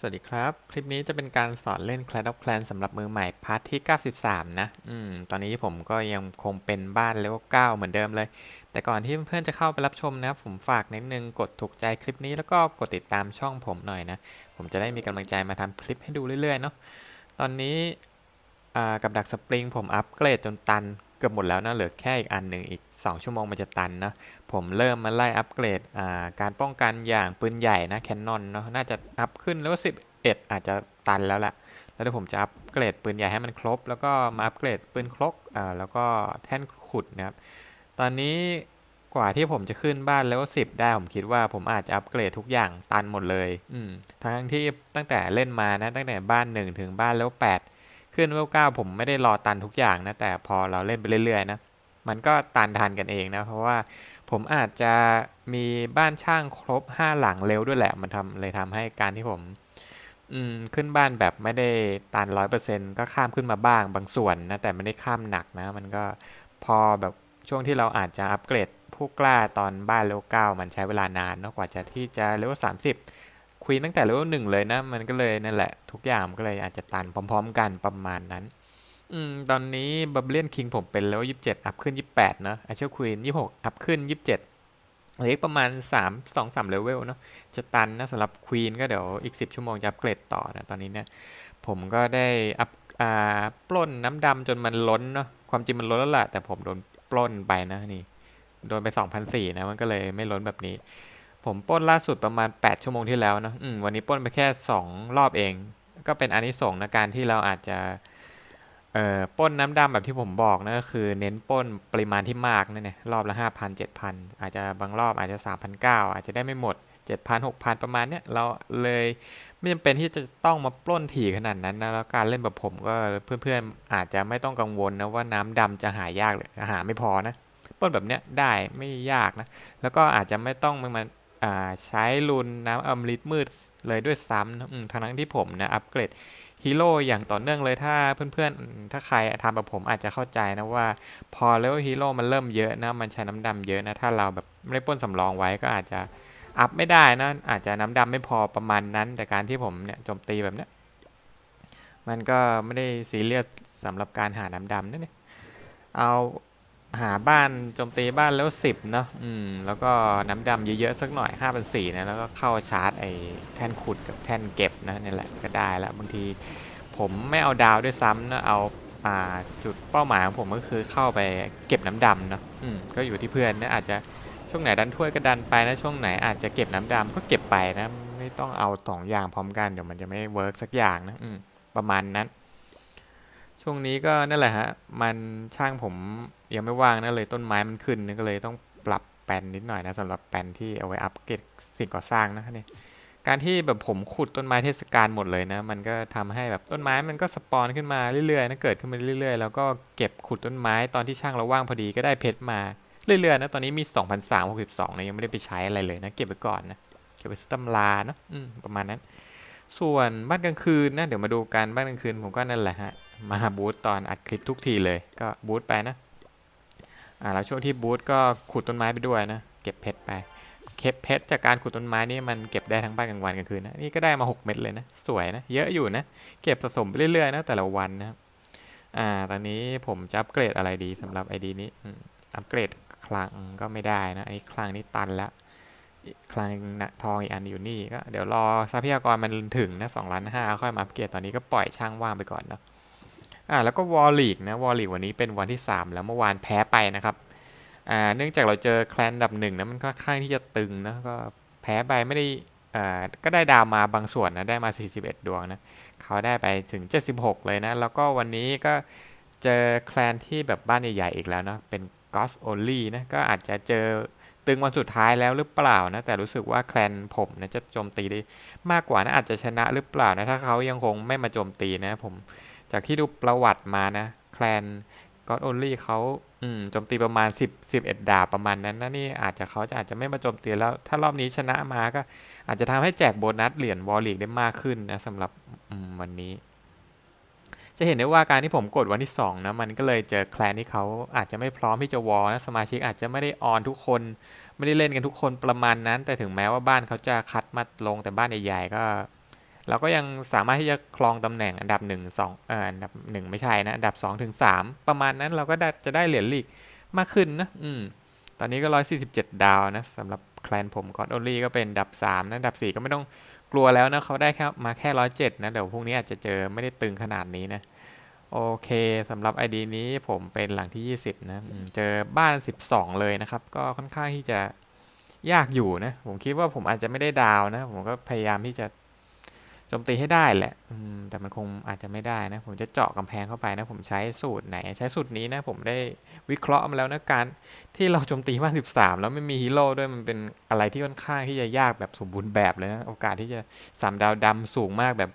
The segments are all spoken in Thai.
สวัสดีครับ คลิปนี้จะเป็นการสอนเล่น Clash of Clans สำหรับมือใหม่พาร์ทที่ 93 นะ อืม ตอนนี้ผมก็ยังคงเป็นบ้านเลเวล9เหมือนเดิมเลย แต่ก่อนที่เพื่อนๆจะเข้าไปรับชมนะครับ ผมฝากนิดนึงกดถูกใจคลิปนี้แล้วก็กดติดตามช่องผมหน่อยนะ ผมจะได้มีกำลังใจมาทำคลิปให้ดูเรื่อยๆเนาะ ตอนนี้กับดักสปริงผมอัปเกรดจนตัน เกือบหมดแล้วนะเหลือแค่อีกอันหนึ่งอีก 2 ชั่วโมงมันจะตันนะผมเริ่มมาไล่อัปเกรดการป้องกันอย่างปืนใหญ่นะแคนนอนเนาะน่าจะอัพขึ้นแล้วก็11อาจจะตันแล้วแหละแล้วเดี๋ยวผมจะอัปเกรดปืนใหญ่ให้มันครบ แล้วก็มาอัปเกรดปืนครกแล้วก็แท่นขุดนะครับตอนนี้กว่าที่ผมจะขึ้นบ้านแล้ว10ได้ผมคิดว่าผมอาจจะอัปเกรดทุกอย่างตันหมดเลย อืมทั้งที่ตั้งแต่เล่นมานะตั้งแต่บ้าน 1 ถึงบ้านแล้ว8 ขึ้นเวล9ผมไม่ได้รอตันทุกอย่างนะ แต่พอเราเล่นไปเรื่อยๆนะมันก็ตันทันกันเองนะ เพราะว่าผมอาจจะมีบ้านช่างครบ 5 หลังเร็วด้วยแหละ มันทำเลยทำให้การที่ผมขึ้นบ้านแบบไม่ได้ตันร้อยเปอร์เซ็นก็ข้ามขึ้นมาบ้างบางส่วนนะ แต่ไม่ได้ข้ามหนักนะ มันก็พอแบบช่วงที่เราอาจจะอัปเกรดผู้กล้าตอนบ้านเลเวลเก้ามันใช้เวลานานนะกว่าจะที่จะเลเวลสามสิบ คุยตั้งแต่เลเวลหนึ่งเลยนะ มันก็เลยนั่นแหละ ทุกอย่างก็เลยอาจจะตันพร้อม ๆ กันประมาณนั้น อืม ตอนนี้บับเลียนคิงผมเป็นเลเวลยี่สิบเจ็ดอัพขึ้นยี่สิบแปดนะอาเชลควีนยี่สิบหกอัพขึ้นยี่สิบเจ็ดเหลืออีกประมาณสามสองสามเลเวลเนาะจะตันนะสำหรับควีนก็เดี๋ยวอีกสิบชั่วโมงจะอัปเกรดต่อนะตอนนี้เนี่ยผมก็ได้อัพอ่าปล้นน้ำดำจนมันล้นเนาะความจริงมันล้นแล้วแหละแต่ผมโดนปล้นไปนะนี่ โดนไปสองพันสี่นะมันก็เลยไม่ล้นแบบนี้ ผมป้นล่าสุดประมาณ 8 ชั่วโมงที่แล้วนะวันนี้ป้นไปแค่ 2 รอบเอง ก็เป็นอันนี้ส่งนะการที่เราอาจจะเอ่อป้นน้ำดำแบบที่ผมบอกนะก็คือเน้นป้นปริมาณที่มากนั่นเองรอบละห้าพันเจ็ดพันอาจจะบางรอบอาจจะสามพันเก้าอาจจะได้ไม่หมดเจ็ดพันหกพันประมาณเนี้ยเราเลยไม่จำเป็นที่จะต้องมาปล้นถี่ขนาดนั้นนะแล้วการเล่นแบบผมก็เพื่อนๆ อาจจะไม่ต้องกังวลนะว่าน้ำดำจะหายากหรือหาไม่พอนะปล้นแบบเนี้ยได้ไม่ยากนะแล้วก็อาจจะไม่ต้องมา ใช้รุนน้ำอมฤตมืดเลยด้วยซ้ำนะทั้งนั้นที่ผมนะอัปเกรดฮีโร่อย่างต่อเนื่องเลยถ้าเพื่อนๆ ถ้าใครทำแบบผมอาจจะเข้าใจนะว่า พอเลเวลฮีโร่มันเริ่มเยอะนะ มันใช้น้ำดำเยอะนะ ถ้าเราแบบไม่ได้ป้นสำรองไว้ก็อาจจะอัพไม่ได้นะ อาจจะน้ำดำไม่พอประมาณนั้น แต่การที่ผมเนี่ยโจมตีแบบเนี้ยมันก็ไม่ได้ซีเรียสสำหรับการหาน้ำดำนั่นเองเอา หาบ้านโจมตีบ้านแล้วสิบเนาะอืมแล้วก็น้ำดำเยอะๆสักหน่อย5 4 0 0นะแล้วก็เข้าชาร์จไอ้แท่นขุดกับแท่นเก็บนะนี่แหละก็ได้แล้วบางทีผมไม่เอาดาวด้วยซ้ำนะเอาอ่าจุดเป้าหมายของผมก็คือเข้าไปเก็บน้ำดำเนาะอืมก็อยู่ที่เพื่อนนะอาจจะช่วงไหนดันถ้วยก็ดันไปนะช่วงไหนอาจจะเก็บน้ำดำก็เก็บไปนะไม่ต้องเอาสองอย่างพร้อมกันเดี๋ยวมันจะไม่เวิร์กสักอย่างนะอืมประมาณนั้น ช่วงนี้ก็นั่นแหละฮะ มันช่างผมยังไม่ว่างนะเลยต้นไม้มันขึ้นก็เลยต้องปรับแปลนนิดหน่อยนะสำหรับแปลนที่เอาไว้อัปเกรดสิ่งก่อสร้างนะนี่การที่แบบผมขุดต้นไม้เทศกาลหมดเลยนะ มันก็ทำให้แบบต้นไม้มันก็สปอนขึ้นมาเรื่อยๆนะเกิดขึ้นมาเรื่อยๆ แล้วก็เก็บขุดต้นไม้ตอนที่ช่างเราว่างพอดีก็ได้เพชรมาเรื่อยๆนะตอนนี้มี 2,362นะยังไม่ได้ไปใช้อะไรเลยนะเก็บไว้ก่อนนะเก็บไว้ตำราเนาะประมาณนั้น ส่วนบ้านกลางคืนนะเดี๋ยวมาดูกันบ้านกลางคืนผมก็นั่นแหละฮะ มาบูตตอนอัดคลิปทุกทีเลยก็บูตไปนะอ่าแล้วช่วงที่บูตก็ขุดต้นไม้ไปด้วยนะ เก็บเพชรไปเก็บเพชรจากการขุดต้นไม้นี่มันเก็บได้ทั้งบ้านกลางวันกลางคืนนะนี่ก็ได้มา 6 เม็ดเลยนะ สวยนะ เยอะอยู่นะ เก็บสะสมไปเรื่อยๆนะแต่ละวันนะอ่าตอนนี้ผมจะอัปเกรดอะไรดีสำหรับไอดีนี้อัปเกรดคลังก็ไม่ได้นะอันนี้คลังนี้ตันแล้วคลังนะทองอีกอันอยู่นี่ก็เดี๋ยวรอทรัพยากรมันถึงนะสองล้านห้าค่อยมาอัปเกรดตอนนี้ก็ปล่อยช่างว่างไปก่อนเนาะ อ่าแล้วก็วอลลีกนะวอลลีกวันนี้เป็นวันที่ 3 แล้วเมื่อวานแพ้ไปนะครับอ่าเนื่องจากเราเจอแคลนดับหนึ่งนะมันค่อนข้างที่จะตึงนะก็แพ้ไปไม่ได้อ่าก็ได้ดาวมาบางส่วนนะได้มา 41 ดวงนะเขาได้ไปถึง 76 เลยนะ แล้วก็วันนี้ก็เจอแคลนที่แบบบ้านใหญ่ๆอีกแล้วนะเป็น Ghost Only นะก็อาจจะเจอตึงวันสุดท้ายแล้วหรือเปล่านะแต่รู้สึกว่าแคลนผมนะจะโจมตีได้มากกว่านะอาจจะชนะหรือเปล่านะถ้าเขายังคงไม่มาโจมตีนะผม จากที่ดูประวัติมานะ แคลน God Only เขาอืมโจมตีประมาณ 10 11 ดาบประมาณนั้นนะนี่อาจจะเขาจะอาจจะไม่มาโจมตีแล้ว ถ้ารอบนี้ชนะมาก็ อาจจะทำให้แจกโบนัสเหรียญวอลลีกได้มากขึ้นนะสำหรับวันนี้ จะเห็นได้ว่าการที่ผมกดวันที่2นะมันก็เลยเจอแคลนที่เขาอาจจะไม่พร้อมที่จะวอลนะสมาชิกอาจจะไม่ได้ออนทุกคน ไม่ได้เล่นกันทุกคนประมาณนั้น แต่ถึงแม้ว่าบ้านเขาจะคัดมาลงแต่บ้านใหญ่ๆก็ เราก็ยังสามารถที่จะครองตำแหน่งอันดับหนึ่งสองเอ่ออันดับหนึ่งไม่ใช่นะ อันดับสองถึงสามประมาณนั้นเราก็ได้จะได้เหรียญลีกมากขึ้นนะอืมตอนนี้ก็ร้อยสี่สิบเจ็ดดาวนะสำหรับแคลนผมกอดโอลี่ก็เป็นดับสามนะดับสี่ก็ไม่ต้องกลัวแล้วนะเขาได้แค่มาแค่ร้อยเจ็ดนะ เดี๋ยวพรุ่งนี้อาจจะเจอไม่ได้ตึงขนาดนี้นะ โอเคสำหรับ ID นี้ผมเป็นหลังที่ 20 นะเจอบ้าน 12 เลยนะครับ ก็ค่อนข้างที่จะยากอยู่นะ ผมคิดว่าผมอาจจะไม่ได้ดาวนะ ผมก็พยายามที่จะ โจมตีให้ได้แหละอืแต่มันคงอาจจะไม่ได้นะ ผมจะเจาะกำแพงเข้าไปนะ ผมใช้สูตรไหน ใช้สูตรนี้นะ ผมได้วิเคราะห์มาแล้วนะการที่เราโจมตีบ้าน13 แล้วไม่มีฮีโร่ด้วยมันเป็นอะไรที่ค่อนข้างที่จะยากแบบสมบูรณ์แบบเลยนะ โอกาสที่จะสามดาวดำสูงมากแบบ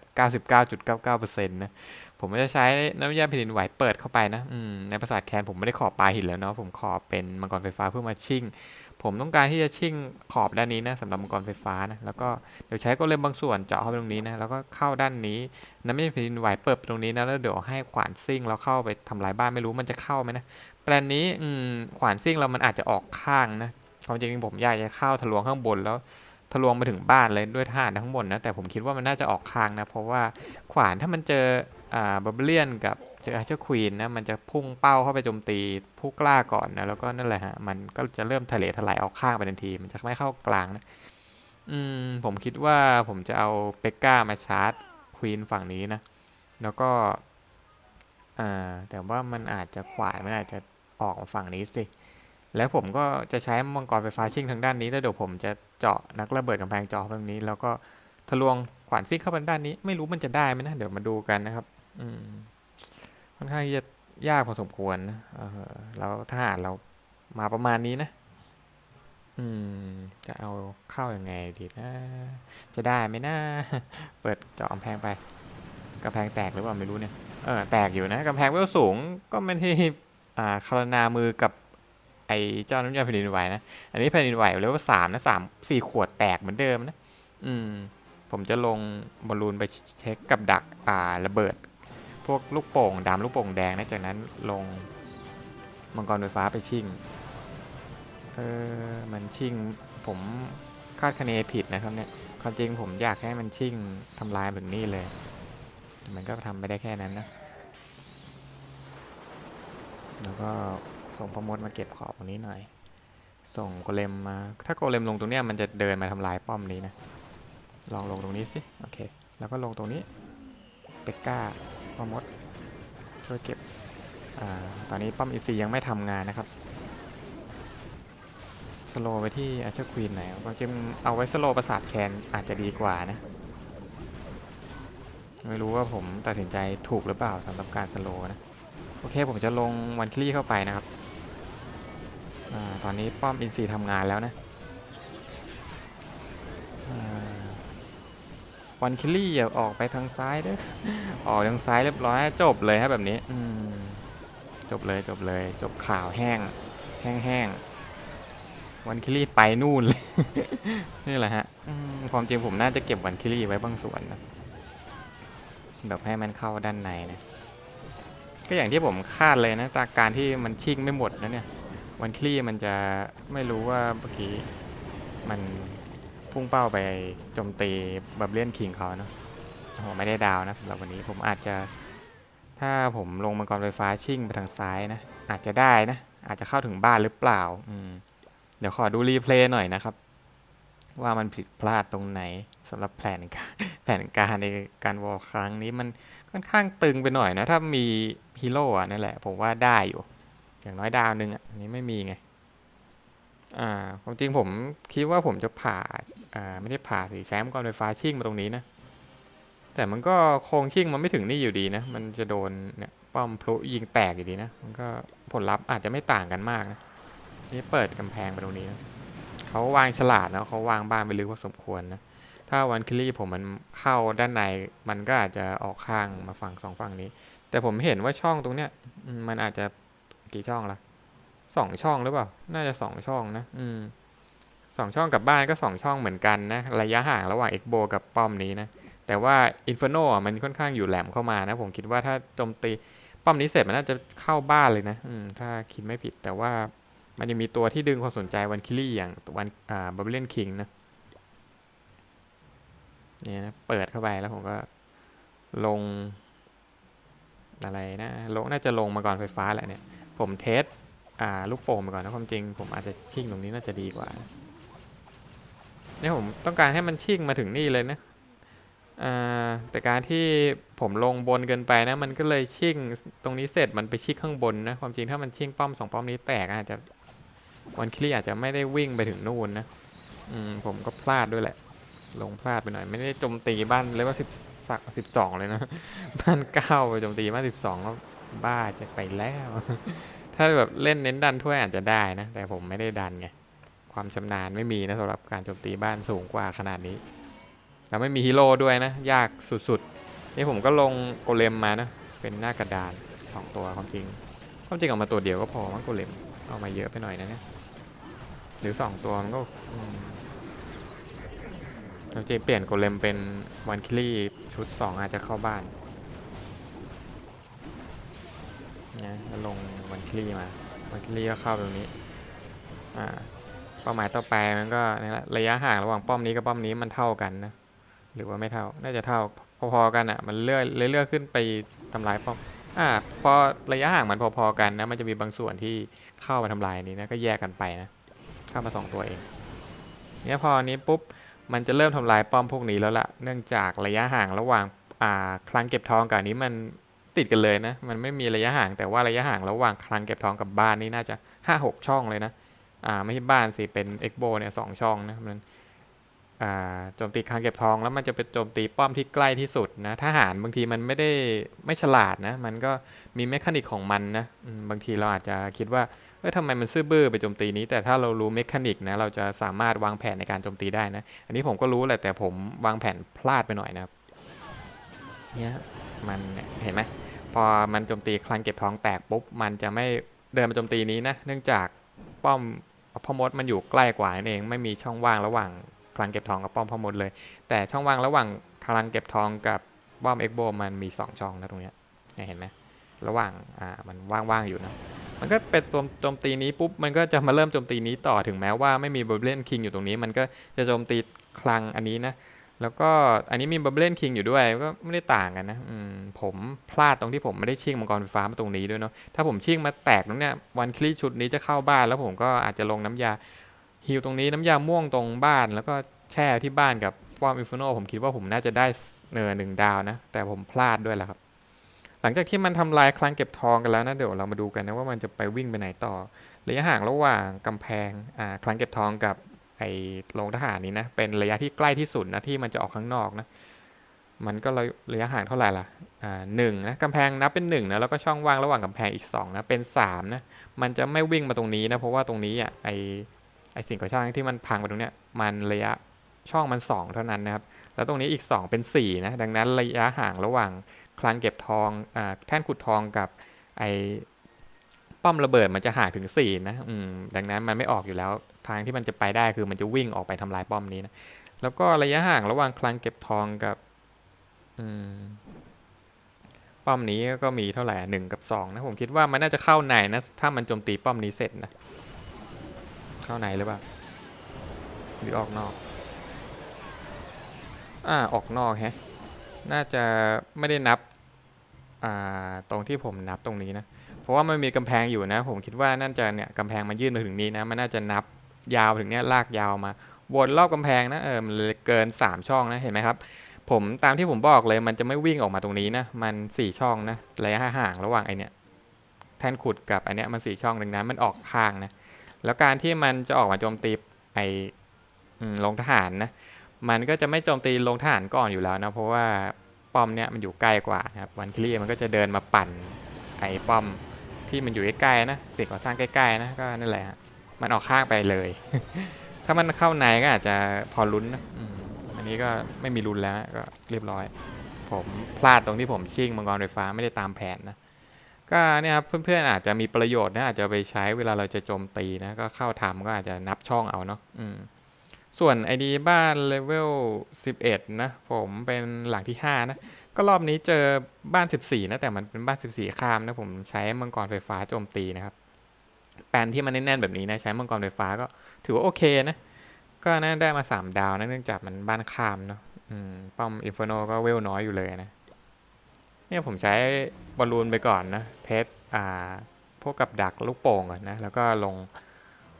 99.99%นะผมจะใช้น้ำยาแผ่นดินไหวเปิดเข้าไปนะในปราสาทแคนผมไม่ได้ขอปลาหินแล้วเนาะผมขอเป็นมังกรไฟฟ้าเพื่อมาชิ่ง ผมต้องการที่จะชิ่งขอบด้านนี้นะสำหรับมังกรไฟฟ้านะแล้วก็เดี๋ยวใช้โกเลมบางส่วนเจาะเข้าไปตรงนี้นะแล้วก็เข้าด้านนี้น้ำยาแผ่นดินไหวเปิดตรงนี้นะแล้วเดี๋ยวให้ขวานซิ่งเราเข้าไปทำลายบ้านไม่รู้มันจะเข้าไหมนะแปลนนี้อืมขวานซิ่งเรามันอาจจะออกข้างนะความจริงผมอยากจะเข้าทะลวงข้างบนแล้วทะลวงมาถึงบ้านเลยด้วยท่าทั้งบนนะแต่ผมคิดว่ามันน่าจะออกข้างนะเพราะว่าขวานถ้ามันเจออ่าบับเลียนกับ เจออาร์เชอร์ควีนนะมันจะพุ่งเป้าเข้าไปโจมตีผู้กล้าก่อนนะแล้วก็นั่นแหละฮะมันก็จะเริ่มทะเลถลายออกข้างไปทันที มันจะไม่เข้ากลางนะอืมผมคิดว่าผมจะเอาเปกก้ามาชาร์จควีนฝั่งนี้นะ แล้วก็อ่าแต่ว่ามันอาจจะขวานมันอาจจะออกมาฝั่งนี้สิแล้วผมก็จะใช้มังกรไฟฟ้าชิ่งทางด้านนี้แล้วเดี๋ยวผมจะเจาะนักระเบิดกำแพงเจาะตรงนี้ แล้วก็ทะลวงขวานซิ่งเข้าไปด้านนี้ ไม่รู้มันจะได้ไหมนะเดี๋ยวมาดูกันนะครับ อืม ค่อนข้างที่จะยากพอสมควรนะเออแล้วทหารเรามาประมาณนี้นะ อืม จะเอาเข้ายัางไงดีนะ จะได้ไหมนะ เปิดจาะกำแพงไปกำแพงแตกหรือเปล่าไม่รู้เนี่ย เออแตกอยู่นะกำแพงเวลสูงก็ไม่ที่อ่าคารนามือกับไอ้เจ้าน้ำยาแผ่นดินไหวนะ อันนี้แผ่นดินไหวเลเวลสามนะสามสี่ขวดแตกเหมือนเดิมนะ อืม ผมจะลงบอลลูนไปเช็คกับดักอ่าระเบิด พวกลูกโป่งดำลูกโป่งแดงนะจากนั้นลงมังกรไฟฟ้าไปชิ่ง เออ มันชิ่ง ผมคาดคะเนผิดนะครับเนี่ย ความจริงผมอยากให้มันชิ่งทำลายแบบนี้เลย มันก็ทำไปได้แค่นั้นนะ แล้วก็ส่งพมดมาเก็บขอบตรงนี้หน่อย ส่งโกเลมมา ถ้าโกเลมลงตรงเนี้ยมันจะเดินมาทำลายป้อมนี้นะ ลองลงตรงนี้สิ โอเค แล้วก็ลงตรงนี้ เปกก้า พอมดช่วยเก็บอ่าตอนนี้ป้อมอีซียังไม่ทำงานนะครับสโลไปที่อาเชอร์ควีนหน่อยก็จะเอาไว้สโลประสาทแคนอาจจะดีกว่านะ ไม่รู้ว่าผมตัดสินใจถูกหรือเปล่าสำหรับการสโลนะ โอเคผมจะลงวันคลี่เข้าไปนะครับอตอนนี้ป้อมอินซีทำงานแล้วนะ วันคิลี่อย่าออกไปทางซ้ายเด้อออกทางซ้ายเรียบร้อยจบเลยฮะแบบนี้อืจบเลยจบเลยจบข่าวแห้ง แห้งแห้งวันคิลี่ไปนู่นเลยนี่แหละฮะความจริงผมน่าจะเก็บวันคิลี่ไว้บางส่วนนะแบบให้มันเข้าด้านในนะก็อย่างที่ผมคาดเลยนะตาการที่มันชิ่งไม่หมดนะเนี่ยวันคลี่มันจะไม่รู้ว่าเมื่อกี้มัน พุ่งเป้าไปโจมตีบับเลียนคิงเขาเนาะโอ้ไม่ได้ดาวนะสำหรับวันนี้ผมอาจจะ ถ้าผมลงมังกรไฟฟ้าชิ่งไปทางซ้ายนะ อาจจะได้นะ อาจจะเข้าถึงบ้านหรือเปล่าอืมเดี๋ยวขอดูรีเพลย์หน่อยนะครับ ว่ามันผิดพลาดตรงไหนสำหรับแผนการแผนการในการวอลครั้งนี้มันค่อนข้างตึงไปหน่อยนะ ถ้ามีฮีโร่อะนั่นแหละ ผมว่าได้อยู่ อย่างน้อยดาวนึงอะนนี้ไม่มีไง อ่าความจริงผมคิดว่าผมจะผ่าอ่าไม่ได้ผ่าสิใช้มังกรไฟฟ้าชิ่งมาตรงนี้นะ แต่มันก็โคงชิ่งมันไม่ถึงนี่อยู่ดีนะ มันจะโดนเนี่ยป้อมพลุยิงแตกอยู่ดีนะ มันก็ผลลัพธ์อาจจะไม่ต่างกันมากนะนี่เปิดกำแพงไปตรงนี้นะเขาวางฉลาดนะเขาวางบ้านไปลึกพอสมควรนะ ถ้าวันคลี่ผมมันเข้าด้านในมันก็อาจจะออกข้างมาฝั่งสองฝั่งนี้ แต่ผมเห็นว่าช่องตรงเนี้ยมมันอาจจะกี่ช่องละ สองช่องหรือเปล่า น่าจะสองช่องนะ อืมสองช่องกับบ้านก็สองช่องเหมือนกันนะ ระยะห่างระหว่างเอ็กโบกับป้อมนี้นะ แต่ว่าอินฟ r โนมันค่อนข้างอยู่แหลมเข้ามานะ ผมคิดว่าถ้าโจมตีป้อมนี้เสร็จมันน่าจะเข้าบ้านเลยนะอืมถ้าคิดไม่ผิด แต่ว่ามันยังมีตัวที่ดึงความสนใจวันคิลี่อย่างวันอ่าบับเบิลคิงนะเนี่ยนะเปิดเข้าไปแล้วผมก็ลงอะไรนะลงน่าจะลงมาก่อนไฟฟ้าแหละเนี่ย ผมเทส อ่าลูกโป่งไปก่อนนะความจริง ผมอาจจะชิ่งตรงนี้น่าจะดีกว่าเนี่ยผมต้องการให้มันชิ่งมาถึงนี่เลยนะอ่าแต่การที่ผมลงบนเกินไปนะมันก็เลยชิ่งตรงนี้เสร็จมันไปชิ่งข้างบนนะความจริงถ้ามันชิ่งป้อมสองป้อมนี้แตกอาจจะวันคลี่อาจจะไม่ได้วิ่งไปถึงนู่นนะอืมผมก็พลาดด้วยแหละ ลงพลาดไปหน่อย ไม่ได้โจมตีบ้านเลยว่าสิบสักสิบสองเลยนะบ้านเก้าไปโจมตีบ้านสิบสองแล้วบ้าจะไปแล้ว ถ้าแบบเล่นเน้นดันถ้วยอาจจะได้นะ แต่ผมไม่ได้ดันไง ความชำนาญไม่มีนะสำหรับการโจมตีบ้านสูงกว่าขนาดนี้ แล้วไม่มีฮีโร่ด้วยนะ ยากสุดๆ นี่ผมก็ลงโกเลมมานะ เป็นหน้ากระดานสองตัวความจริงความจริงออกมาตัวเดียวก็พอมั้งโกเลมเอามาเยอะไปหน่อยนะเนี่ยหรือสองตัวมันก็ความจริงเปลี่ยนโกเลมเป็นวันคิลี่ชุดสองอาจจะเข้าบ้านนะแล้วลง วันคลี่มาวันคลี่ก็เข้าตรงนี้อ่าเป้าหมายต่อไปมันก็นี่แหละระยะห่างระหว่างป้อมนี้กับป้อมนี้มันเท่ากันนะหรือว่าไม่เท่าน่าจะเท่าพอๆกันอะมันเลื่อยเลื่อยขึ้นไปทำลายป้อมอ่าพอระยะห่างมันพอๆกันนะมันจะมีบางส่วนที่เข้ามาทำลายนี้นะก็แยกกันไปนะเข้ามาสองตัวเองเนี่ยพออันนี้ปุ๊บมันจะเริ่มทำลายป้อมพวกนี้แล้วล่ะเนื่องจากระยะห่างระหว่างอ่าคลังเก็บทองกับนี้มัน ติดกันเลยนะ มันไม่มีระยะห่างแต่ว่าระยะห่างระหว่างคลังเก็บทองกับบ้านนี่น่าจะห้าหกช่องเลยนะ อ่าไม่ใช่บ้านสิเป็นเอ็กโบเนี่ยสองช่องนะมันอ่าโจมตีคลังเก็บทองแล้วมันจะเป็นโจมตีป้อมที่ใกล้ที่สุดนะทหารบางทีมันไม่ได้ไม่ฉลาดนะ มันก็มีเมคานิกของมันนะบางทีเราอาจจะคิดว่าเอ้ยทำไมมันซื่อบื้อไปโจมตีนี้แต่ถ้าเรารู้เมคานิกนะเราจะสามารถวางแผนในการโจมตีได้นะ อันนี้ผมก็รู้แหละแต่ผมวางแผนพลาดไปหน่อยนะครับเนี่ยมันเห็นไหม พอมันโจมตีคลังเก็บทองแตกปุ๊บมันจะไม่เดินมาโจมตีนี้นะ เนื่องจากป้อมพ่อมดมันอยู่ใกล้กว่านั่นเอง ไม่มีช่องว่างระหว่างคลังเก็บทองกับป้อมพ่อมดเลย แต่ช่องว่างระหว่างคลังเก็บทองกับป้อมเอ็กโบมันมี 2 ช่องนะตรงเนี้ยเนี่ยเห็นไหมระหว่างอ่ามันว่างๆอยู่นะมันก็เป็นตัวโจมตีนี้ปุ๊บมันก็จะมาเริ่มโจมตีนี้ต่อถึงแม้ว่าไม่มีบับเบิลคิงอยู่ตรงนี้ มันก็จะโจมตีคลังอันนี้นะ แล้วก็อันนี้มีบับเบิลคิงอยู่ด้วยก็ไม่ได้ต่างกันนะมผมพลาดตรงที่ผมไม่ได้ชิ่งมังกรไฟฟ้ามาตรงนี้ด้วยเนาะถ้าผมชิ่งมาแตกตรงเนี้ยวันคลีชุดนี้จะเข้าบ้าน แล้วผมก็อาจจะลงน้ำยาฮิวตรงนี้น้ำยาม่วงตรงบ้าน แล้วก็แช่ที่บ้านกับป้อมอินฟิโนผมคิดว่าผมน่าจะได้เนินหนึ่งดาวนะ แต่ผมพลาดด้วยแหละครับ หลังจากที่มันทำลายคลังเก็บทองกันแล้วนะเดี๋ยวเรามาดูกันนะว่ามันจะไปวิ่งไปไหนต่อระยะห่างระหว่างกำแพงคลังเก็บทองกับ ไอ้โรงทหารนี้นะ เป็นระยะที่ใกล้ที่สุดนะที่มันจะออกข้างนอกนะ มันก็ระระยะห่างเท่าไหร่ล่ะ อ่าหนึ่งนะกำแพงนับเป็นหนึ่งนะแล้วก็ช่องว่างระหว่างกำแพงอีกสองนะเป็นสามนะ มันจะไม่วิ่งมาตรงนี้นะเพราะว่าตรงนี้อะไอไอสิ่งก่อสร้างที่มันพังไปตรงเนี้ยมันระยะช่องมัน 2 เท่านั้นนะครับ แล้วตรงนี้อีก 2 เป็น4นะดังนั้นระยะห่างระหว่างคลังเก็บทองอ่าแท่นขุดทองกับไอป้อมระเบิดมันจะห่างถึง4นะอืมดังนั้นมันไม่ออกอยู่แล้ว ทางที่มันจะไปได้คือมันจะวิ่งออกไปทำลายป้อมนี้นะแล้วก็ระยะห่างระหว่างคลังเก็บทองกับอืมป้อมนี้ก็มีเท่าไหร่หนึ่งกับสองนะผมคิดว่ามันน่าจะเข้าในนะถ้ามันโจมตีป้อมนี้เสร็จนะเข้าในหรือเปล่าหรือออกนอก อ่าออกนอกแฮะน่าจะไม่ได้นับอ่าตรงที่ผมนับตรงนี้นะเพราะว่ามันมีกำแพงอยู่นะ ผมคิดว่าน่าจะเนี่ยกำแพงมันยื่นมาถึงนี้นะมันน่าจะนับ ยาวถึงเนี้ยลากยาวมา วนรอบกำแพงนะเออมันเกิน 3 ช่องนะเห็นไหมครับ ผมตามที่ผมบอกเลยมันจะไม่วิ่งออกมาตรงนี้นะมัน 4 ช่องนะระยะห่างระหว่างไอเนี้ยแท่นขุดกับอันเนี้ยมัน4ช่องดังนั้นมันออกข้างนะแล้วการที่มันจะออกมาโจมตีไอลงทหารนะมันก็จะไม่โจมตีลงทหารก่อนอยู่แล้วนะเพราะว่าป้อมเนี่ยมันอยู่ใกล้กว่านะครับวันคลีมันก็จะเดินมาปั่นไอป้อมที่มันอยู่ใกล้ๆนะสิ่งก่อสร้างใกล้ๆนะก็นั่นแหละ มันออกข้างไปเลย ถ้ามันเข้าในก็อาจจะพอลุ้นนะอันนี้ก็ไม่มีลุ้นแล้วก็เรียบร้อย ผมพลาดตรงที่ผมชิ่งมังกรไฟฟ้าไม่ได้ตามแผนนะก็เนี่ยครับเพื่อนๆอาจจะมีประโยชน์นะอาจจะไปใช้เวลาเราจะโจมตีนะก็เข้าทำก็อาจจะนับช่องเอาเนาะส่วน ID บ้านเลเวล 11 นะ ผมเป็นหลังที่ 5 นะ ก็รอบนี้เจอบ้าน 14 นะ แต่มันเป็นบ้าน 14 ข้ามนะ ผมใช้มังกรไฟฟ้าโจมตีนะครับ แปนที่มันแน่นๆแบบนี้นะใช้มังกรไฟฟ้าก็ถือว่าโอเคนะ ก็น่าได้มา 3 ดาวนะเนื่องจากมันบ้านข้ามเนาะป้อมอินฟโนก็เวลน้อยอยู่เลยนะ เนี่ยผมใช้บอลลูนไปก่อนนะเทสอ่าพวกกับดักลูกโป่งนะ แล้วก็ลง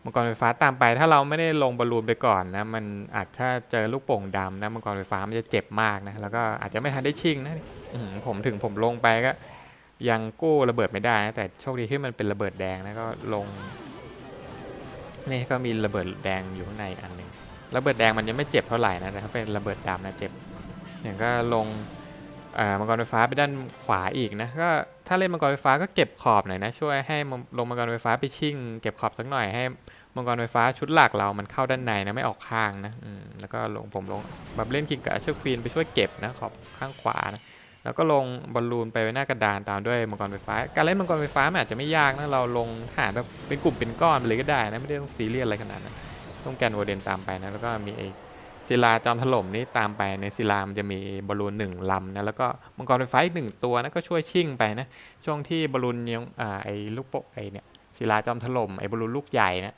มังกรไฟฟ้าตามไป ถ้าเราไม่ได้ลงบอลลูนไปก่อนนะมันอาจถ้าเจอลูกโป่งดำนะมังกรไฟฟ้ามันจะเจ็บมากนะแล้วก็อาจจะไม่ทันได้ชิงนะผมถึงผมลงไปก็ ยังกู้ระเบิดไม่ได้นะแต่โชคดีที่มันเป็นระเบิดแดงนะก็ลงนี่ก็มีระเบิดแดงอยู่ข้างในอันหนึ่งระเบิดแดงมันยังไม่เจ็บเท่าไหร่นะแต่ถ้าเป็นระเบิดดำนะเจ็บอย่างก็ลงเอ่อมังกรไฟฟ้าไปด้านขวาอีกนะก็ถ้าเล่นมังกรไฟฟ้าก็เก็บขอบหน่อยนะช่วยให้ลงมังกรไฟฟ้าไปชิ่งเก็บขอบสักหน่อยให้มังกรไฟฟ้าชุดหลักเรามันเข้าด้านในนะไม่ออกข้างนะแล้วก็ลงผมลงแบบเล่นคิงกับเชอร์ควีนไปช่วยเก็บนะขอบข้างขวานะ แล้วก็ลงบอลลูนไปไว้หน้ากระดานตามด้วยมังกรไฟฟ้า การเล่นมังกรไฟฟ้ามันอาจจะไม่ยากนะ เราลงฐานแบบเป็นกลุ่มเป็นก้อนไปเลยก็ได้นะ ไม่ได้ต้องซีเรียสอะไรขนาดนั้นต้องแกนโวเดนตามไปนะ แล้วก็มีไอ้ศิลาจอมถล่มนี่ตามไปในศิลามันจะมีบอลลูนหนึ่งลำนะแล้วก็มังกรไฟฟ้าอีกหนึ่งตัวนะก็ช่วยชิ่งไปนะช่วงที่บอลลูนยังอ่าไอ้ลูกโปะไอ้เนี่ยศิลาจอมถล่มไอ้บอลลูนลูกใหญ่นะ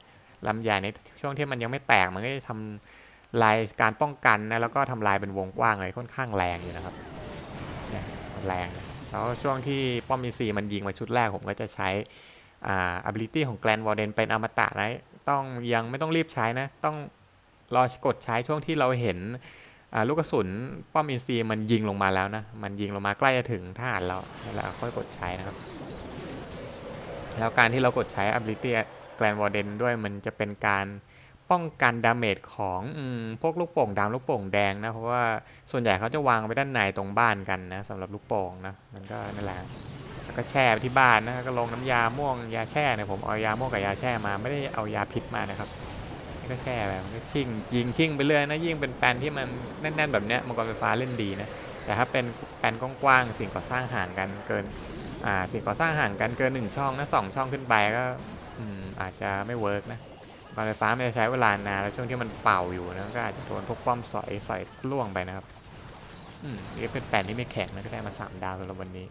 ลำใหญ่ในช่วงที่มันยังไม่แตกมันก็จะทำลายการป้องกันนะแล้วก็ทำลายเป็นวงกว้างเลยค่อนข้างแรงอยู่นะครับ แรงแล้วช่วงที่ป้อมมีซีมันยิงมาชุดแรกผมก็จะใช้อ่า ability ของแกลนวอร์เดนเป็นอมตะนะต้องยังไม่ต้องรีบใช้นะ ต้องรอกดใช้ช่วงที่เราเห็นอ่าลูกกระสุนป้อมอินซีมันยิงลงมาแล้วนะ มันยิงลงมาใกล้จะถึงทหารเราแล้วค่อยกดใช้นะครับ แล้วการที่เรากดใช้ ability แกลนวอร์เดนด้วยมันจะเป็นการ ป้องกันดาเมจของอพวกลูกโป่งดำลูกโป่งแดงนะ เพราะว่าส่วนใหญ่เขาจะวางไว้ด้านในตรงบ้านกันนะสำหรับลูกโป่งนะมันก็นั่นแหละแล้วก็แช่ไปที่บ้านนะก็ลงน้ำยาม่วงยาแช่เนี่ยผมเอายาม่วงกับยาแช่มาไม่ได้เอายาพิษมานะครับก็แช่ไปมันก็ชิ่งยิงชิ่งไปเรื่อยนะยิ่งเป็นแปลนที่มันแน่น ๆ แบบเนี้ยมังกรไฟฟ้าเล่นดีนะแต่ถ้าเป็นแปลนกว้างๆสิ่งก่อสร้างห่างกันเกินอ่าสิ่งก่อสร้างห่างกันเกินหนึ่งช่องนะสองช่องขึ้นไปก็อืมอาจจะไม่เวิร์กนะ มังกรไฟฟ้ามันจะใช้เวลานานแล้วช่วงที่มันเป่าอยู่นะก็อาจจะโดนพวกป้อมสอยสอยล่วงไปนะครับอืมนี่เป็นแปลนที่ไม่แข็งนะก็ได้มาสามดาวสำหรับวันนี้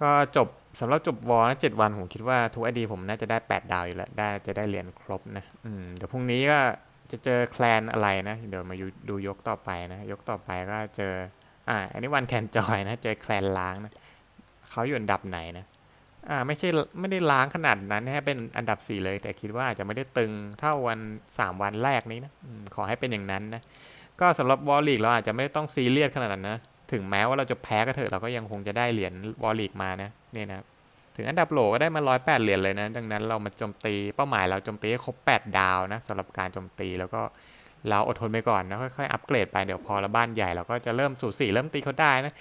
ก็จบสำหรับจบวอลนะเจ็ดวันผมคิดว่าทุกไอดีผมน่าจะได้แปดดาวอยู่แล้วได้จะได้เหรียญครบนะอืมเดี๋ยวพรุ่งนี้ก็จะเจอแคลนอะไรนะเดี๋ยวมาดูยกต่อไปนะ ยกต่อไปก็เจออ่าอันนี้วันแคนจอยนะ เจอแคลนล้างนะเขาอยู่อันดับไหนนะ อ่าไม่ใช่ไม่ได้ล้างขนาดนั้นให้เป็นอันดับ4เลย แต่คิดว่าอาจจะไม่ได้ตึงเท่าวัน 3 วันแรกนี้นะอขอให้เป็นอย่างนั้นนะก็สำหรับวอลลีกเราอาจจะไม่ต้องซีเรียสขนาดนั้นนะถึงแม้ว่าเราจะแพ้ก็เถอะเราก็ยังคงจะได้เหรียญวอลลีกมานะเนี่ยนะถึงอันดับโหลก็ได้มา 108 เหรียญเลยนะ ดังนั้นเรามาโจมตีเป้าหมายเราโจมตีให้ครบ 8 ดาวนะสำหรับการโจมตีแล้วก็เราอดทนไปก่อนนะค่อยๆอัปเกรดไปเดี๋ยวพอเราบ้านใหญ่เราก็จะเริ่มสู่สี่เริ่มตีเขาได้นะ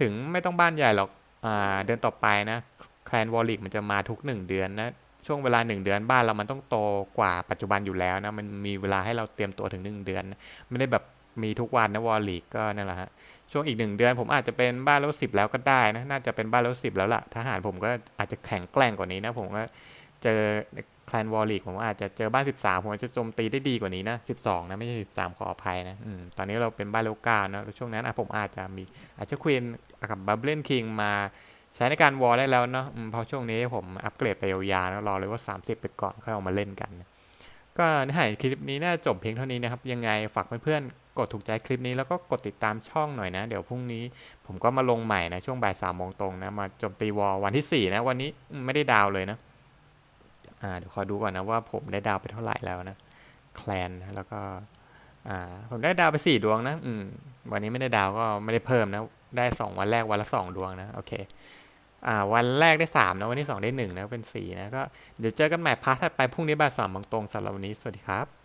ถึงไม่ต้องบ้านใหญ่หรอกอ่าเดือนต่อไปนะ แคลนวอลลิกมันจะมาทุก 1 เดือนนะ ช่วงเวลา 1 เดือนบ้านเรามันต้องโตกว่าปัจจุบันอยู่แล้วนะ มันมีเวลาให้เราเตรียมตัวถึง 1 เดือน ไม่ได้แบบมีทุกวันนะวอลลิกก็นั่นแหละฮะ ช่วงอีก 1 เดือน ผมอาจจะเป็นบ้านเลเวสิบแล้วก็ได้นะ น่าจะเป็นบ้านเลเวสิบแล้วล่ะ ทหารผมก็อาจจะแข็งแกร่งกว่านี้นะ ผมก็เจอแคลนวอลลิกผมอาจจะเจอบ้าน 13 ผมอาจจะโจมตีได้ดีกว่านี้นะ 12 นะ ไม่ใช่ 13 ขออภัยนะอตอนนี้เราเป็นบ้านเลเวเก้านะช่วงนั้นอะผมอาจจะมีอาจจะควีนกับบับเบิลคิงมา ใช้ในการวอลได้แล้วเนาะเพราะช่วงนี้ผมอัปเกรดไปยาวๆแล้วรอเลยว่า 30 ไปก่อนค่อยเอามาเล่นกัน ก็เนื้อหาคลิปนี้น่าจะจบเพียงเท่านี้นะครับ ยังไงฝากเพื่อนๆ กดถูกใจคลิปนี้แล้วก็กดติดตามช่องหน่อยนะ เดี๋ยวพรุ่งนี้ผมก็มาลงใหม่นะช่วงบ่ายสามโมงตรงนะมาจมตีวอลวันที่สี่นะวันนี้ไม่ได้ดาวเลยนะอ่าเดี๋ยวขอดูก่อนนะว่าผมได้ดาวไปเท่าไหร่แล้วนะแคลนแล้วก็อ่าผมได้ดาวไปสี่ดวงนะอืมวันนี้ไม่ได้ดาวก็ไม่ได้เพิ่มนะได้สองวันแรกวันละสองดวงนะ โอเค อ่าวันแรกได้สามนะ วันที่สองได้หนึ่งนะ เป็นสี่นะ ก็เดี๋ยวเจอกันใหม่พาร์ทถัดไปพรุ่งนี้บ่ายสามโมงตรงสำหรับวันนี้ สวัสดีครับ